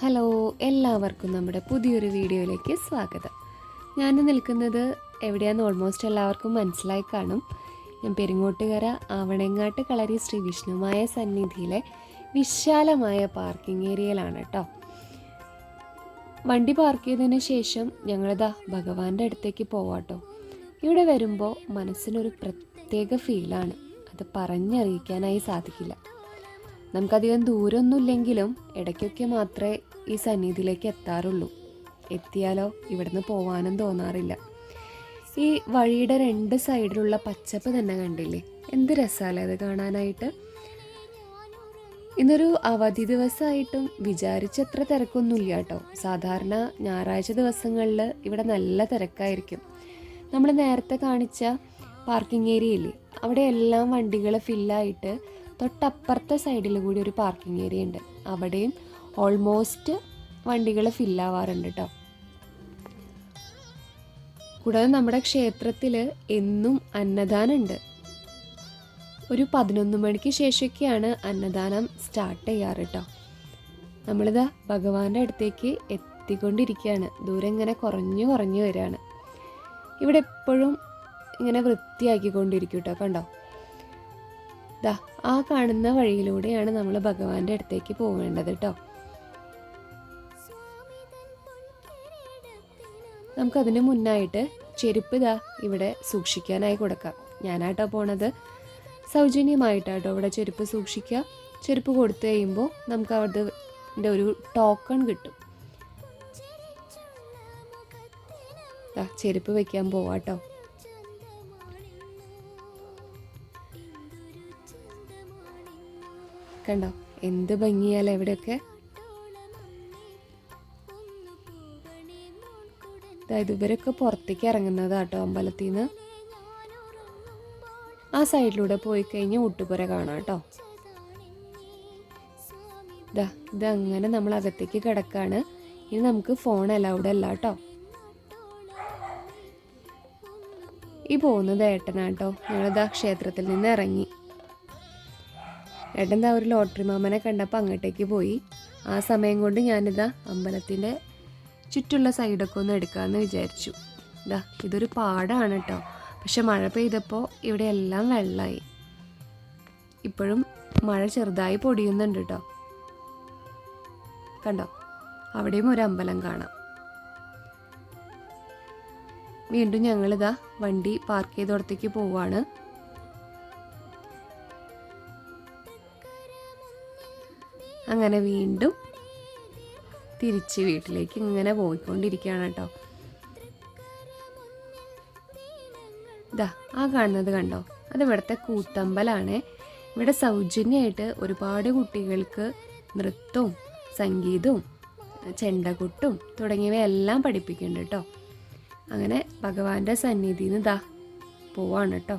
Hello എല്ലാവർക്കും നമ്മുടെ പുതിയൊരു വീഡിയോയിലേക്ക് സ്വാഗതം. ഞാൻ നിൽക്കുന്നത് എവിടെയാണെന്ന് ഓൾമോസ്റ്റ് എല്ലാവർക്കും മനസ്സിലായി കാണും. ഞാൻ പെരിങ്ങോട്ടുകര ആവണങ്ങാട്ട് കളരി ശ്രീ വിഷ്ണുമായ സന്നിധിയിലെ വിശാലമായ പാർക്കിംഗ് ഏരിയയിലാണ് കേട്ടോ. വണ്ടി പാർക്ക് ചെയ്തതിന് ശേഷം ഞങ്ങളിതാ ഭഗവാന്റെ അടുത്തേക്ക് പോവാട്ടോ ഇവിടെ വരുമ്പോൾ മനസ്സിനൊരു പ്രത്യേക ഫീലാണ് അത് പറഞ്ഞറിയിക്കാനായി സാധിക്കില്ല. നമുക്കധികം ദൂരമൊന്നുമില്ലെങ്കിലും ഇടയ്ക്കൊക്കെ മാത്രമേ ഈ സന്നിധിയിലേക്ക് എത്താറുള്ളൂ. എത്തിയാലോ? ഇവിടുന്ന് പോവാനും തോന്നാറില്ല. ഈ വഴിയുടെ രണ്ട് സൈഡിലുള്ള പച്ചപ്പ് തന്നെ കണ്ടില്ലേ? എന്ത് രസമല്ലേ അത് കാണാനായിട്ട്? ഇന്നൊരു അവധി ദിവസമായിട്ടും വിചാരിച്ചത്ര തിരക്കൊന്നുമില്ല കേട്ടോ. സാധാരണ ഞായറാഴ്ച ദിവസങ്ങളിൽ ഇവിടെ നല്ല തിരക്കായിരിക്കും. നമ്മൾ നേരത്തെ കാണിച്ച പാർക്കിംഗ് ഏരിയയിൽ അവിടെ എല്ലാം വണ്ടികൾ ഫില്ലായിട്ട് തൊട്ടപ്പുറത്തെ സൈഡിൽ കൂടി ഒരു പാർക്കിംഗ് ഏരിയ ഉണ്ട്. അവിടെയും ഓൾമോസ്റ്റ് വണ്ടികൾ ഫില്ലാവാറുണ്ട് കേട്ടോ കൂടാതെ നമ്മുടെ ക്ഷേത്രത്തിൽ എന്നും അന്നദാനമുണ്ട് ഒരു പതിനൊന്ന് മണിക്ക് ശേഷമൊക്കെയാണ് അന്നദാനം സ്റ്റാർട്ട് ചെയ്യാറ് കേട്ടോ നമ്മളിതാ ഭഗവാന്റെ അടുത്തേക്ക് എത്തിക്കൊണ്ടിരിക്കുകയാണ്. ദൂരം ഇങ്ങനെ കുറഞ്ഞു കുറഞ്ഞു വരികയാണ്. ഇവിടെ എപ്പോഴും ഇങ്ങനെ വൃത്തിയാക്കിക്കൊണ്ടിരിക്കും കേട്ടോ കണ്ടോ? ദാ ആ കാണുന്ന വഴിയിലൂടെയാണ് നമ്മൾ ഭഗവാന്റെ അടുത്തേക്ക് പോവേണ്ടത് കേട്ടോ നമുക്കതിന് മുന്നായിട്ട് ചെരുപ്പ് ഇതാ ഇവിടെ സൂക്ഷിക്കാനായി കൊടുക്കാം. ഞാനാട്ടോ പോണത്. സൗജന്യമായിട്ടാട്ടോ ഇവിടെ ചെരുപ്പ് സൂക്ഷിക്കുക. ചെരുപ്പ് കൊടുത്തു കഴിയുമ്പോൾ നമുക്ക് അവിടെ ഒരു ടോക്കൺ കിട്ടും. ചെരുപ്പ് വെക്കാൻ പോവാട്ടോ. കണ്ടോ? എന്ത് ഭംഗിയാലേ ഇവിടെയൊക്കെ? അതായത് ഇവരൊക്കെ പുറത്തേക്ക് ഇറങ്ങുന്നത് കേട്ടോ അമ്പലത്തിൽ നിന്ന് ആ സൈഡിലൂടെ പോയി കഴിഞ്ഞ് ഊട്ടുപുര കാണാം കേട്ടോ. ഇത് അങ്ങനെ നമ്മൾ അകത്തേക്ക് കിടക്കാണ്. ഇനി നമുക്ക് ഫോൺ അലൗഡ് അല്ല കേട്ടോ. ഈ പോകുന്നത് ഏട്ടനാട്ടോ ഞങ്ങളിതാ ക്ഷേത്രത്തിൽ നിന്ന് ഇറങ്ങി. ഏട്ടൻ ദാ ഒരു ലോട്ടറി മാമനെ കണ്ടപ്പോൾ അങ്ങോട്ടേക്ക് പോയി. ആ സമയം കൊണ്ട് ഞാനിതാ അമ്പലത്തിന്റെ ചുറ്റുള്ള സൈഡൊക്കെ ഒന്ന് എടുക്കാമെന്ന് വിചാരിച്ചു. ഇതാ ഇതൊരു പാടാണ് കേട്ടോ പക്ഷെ മഴ പെയ്തപ്പോൾ ഇവിടെ എല്ലാം വെള്ളമായി ഇപ്പോഴും മഴ ചെറുതായി പൊടിയുന്നുണ്ട് കേട്ടോ കണ്ടോ? അവിടെയും ഒരു അമ്പലം കാണാം. വീണ്ടും ഞങ്ങളിതാ വണ്ടി പാർക്ക് ചെയ്തോടത്തേക്ക് പോവാണ്. അങ്ങനെ വീണ്ടും തിരിച്ച് വീട്ടിലേക്ക് ഇങ്ങനെ പോയിക്കൊണ്ടിരിക്കുകയാണ് കേട്ടോ. ഇതാ ആ കാണുന്നത് കണ്ടോ? അത് ഇവിടുത്തെ കൂത്തമ്പലാണ്. ഇവിടെ സൗജന്യമായിട്ട് ഒരുപാട് കുട്ടികൾക്ക് നൃത്തവും സംഗീതവും ചെണ്ടകൊട്ടും തുടങ്ങിയവയെല്ലാം പഠിപ്പിക്കുന്നുണ്ട് കേട്ടോ. അങ്ങനെ ഭഗവാന്റെ സന്നിധിയിൽ നിന്ന് ഇതാ പോവാണ് കേട്ടോ.